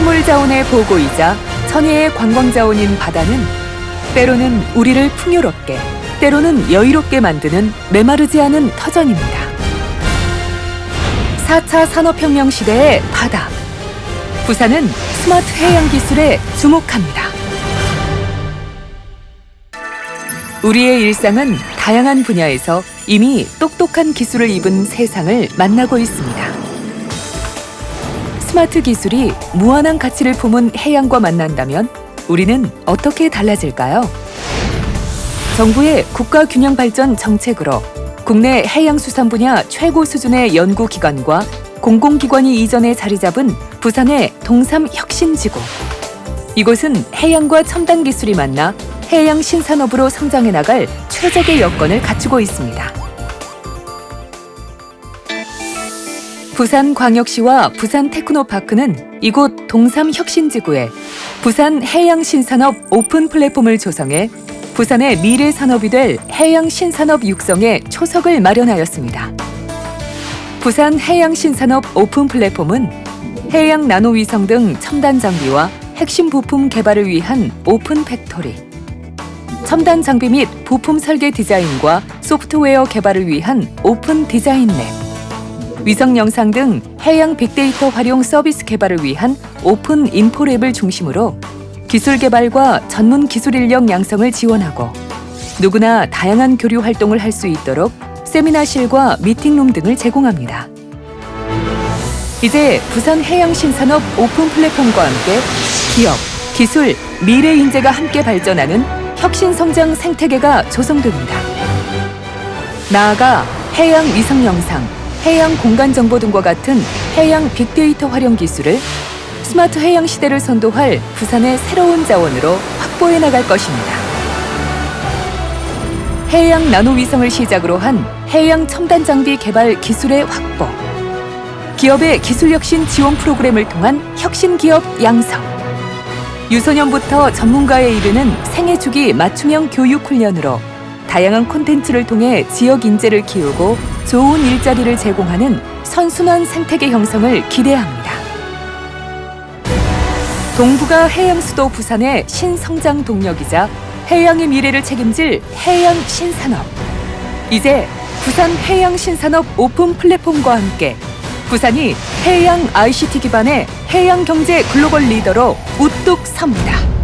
생물 자원의 보고이자 천혜의 관광 자원인 바다는 때로는 우리를 풍요롭게, 때로는 여유롭게 만드는 메마르지 않은 터전입니다. 4차 산업혁명 시대의 바다. 부산은 스마트 해양 기술에 주목합니다. 우리의 일상은 다양한 분야에서 이미 똑똑한 기술을 입은 세상을 만나고 있습니다. 스마트 기술이 무한한 가치를 품은 해양과 만난다면 우리는 어떻게 달라질까요? 정부의 국가 균형 발전 정책으로 국내 해양수산 분야 최고 수준의 연구기관과 공공기관이 이전에 자리 잡은 부산의 동삼 혁신지구. 이곳은 해양과 첨단 기술이 만나 해양 신산업으로 성장해 나갈 최적의 여건을 갖추고 있습니다. 부산광역시와 부산테크노파크는 이곳 동삼혁신지구에 부산 해양신산업 오픈 플랫폼을 조성해 부산의 미래 산업이 될 해양 신산업 육성에 초석을 마련하였습니다. 부산 해양 신산업 오픈 플랫폼은 해양 나노 위성 등 첨단 장비와 핵심 부품 개발을 위한 오픈 팩토리, 첨단 장비 및 부품 설계 디자인과 소프트웨어 개발을 위한 오픈 디자인 랩, 위성 영상 등 해양 빅데이터 활용 서비스 개발을 위한 오픈 인포랩을 중심으로 기술 개발과 전문 기술 인력 양성을 지원하고 누구나 다양한 교류 활동을 할 수 있도록 세미나실과 미팅룸 등을 제공합니다. 이제 부산 해양 신산업 오픈 플랫폼과 함께 기업, 기술, 미래 인재가 함께 발전하는 혁신 성장 생태계가 조성됩니다. 나아가 해양 위성 영상, 해양 공간 정보 등과 같은 해양 빅데이터 활용 기술을 스마트 해양 시대를 선도할 부산의 새로운 자원으로 확보해 나갈 것입니다. 해양 나노 위성을 시작으로 한 해양 첨단 장비 개발 기술의 확보. 기업의 기술 혁신 지원 프로그램을 통한 혁신 기업 양성. 유소년부터 전문가에 이르는 생애 주기 맞춤형 교육 훈련으로 다양한 콘텐츠를 통해 지역 인재를 키우고 좋은 일자리를 제공하는 선순환 생태계 형성을 기대합니다. 동부가 해양 수도 부산의 신성장 동력이자 해양의 미래를 책임질 해양 신산업. 이제 부산 해양 신산업 오픈 플랫폼과 함께 부산이 해양 ICT 기반의 해양 경제 글로벌 리더로 우뚝 섭니다.